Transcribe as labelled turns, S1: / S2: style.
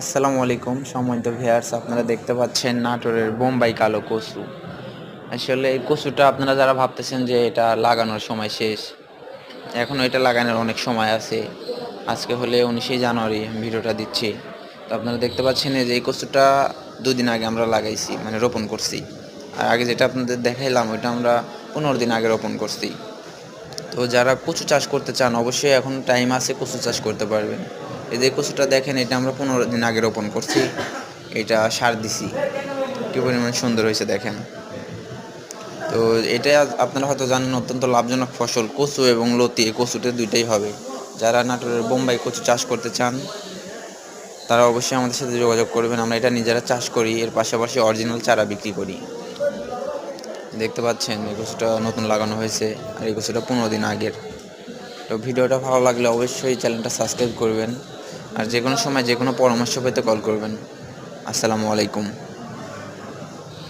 S1: আসসালামু আলাইকুম সম্মানিত ভিয়ার্স আপনারা দেখতে পাচ্ছেন নাটোরের বোম্বাই কালো কচু। আসলে এই কচুটা আপনারা যারা ভাবতেছেন যে এটা লাগানোর সময় শেষ এখনও এটা লাগানোর অনেক সময় আছে। আজকে হলে উনিশে জানুয়ারি ভিডিওটা দিচ্ছি। তো আপনারা দেখতে পাচ্ছেন যে এই কচুটা দুদিন আগে আমরা লাগাইছি মানে রোপণ করছি। আর আগে যেটা আপনাদের দেখাইলাম, ওইটা আমরা পনেরো দিন আগে রোপণ করছি। তো যারা কচু চাষ করতে চান, অবশ্যই এখন টাইম আছে কচু চাষ করতে পারবেন। এই যে কচুটা দেখেন, এটা আমরা পনেরো দিন আগে রোপণ করছি। এটা সার দিছি। কি পরিমাণ সুন্দর হয়েছে দেখেন। তো এটা আপনারা হয়তো জানেন, অত্যন্ত লাভজনক ফসল। কচু এবং লতি, এই কচুতে দুইটাই হবে। যারা নাটোরের বোম্বাই কচু চাষ করতে চান, তারা অবশ্যই আমাদের সাথে যোগাযোগ করবেন। আমরা এটা নিজেরা চাষ করি, এর পাশাপাশি অরিজিনাল চারা বিক্রি করি। দেখতে পাচ্ছেন, এই কচুটা নতুন লাগানো হয়েছে, আর এই কচুটা পনেরো দিন আগের। তো ভিডিওটা ভালো লাগলে অবশ্যই চ্যানেলটা সাবস্ক্রাইব করবেন। আর যে কোনো সময় যে কোনো পরামর্শ পেতে কল করবেন। আসসালামু আলাইকুম।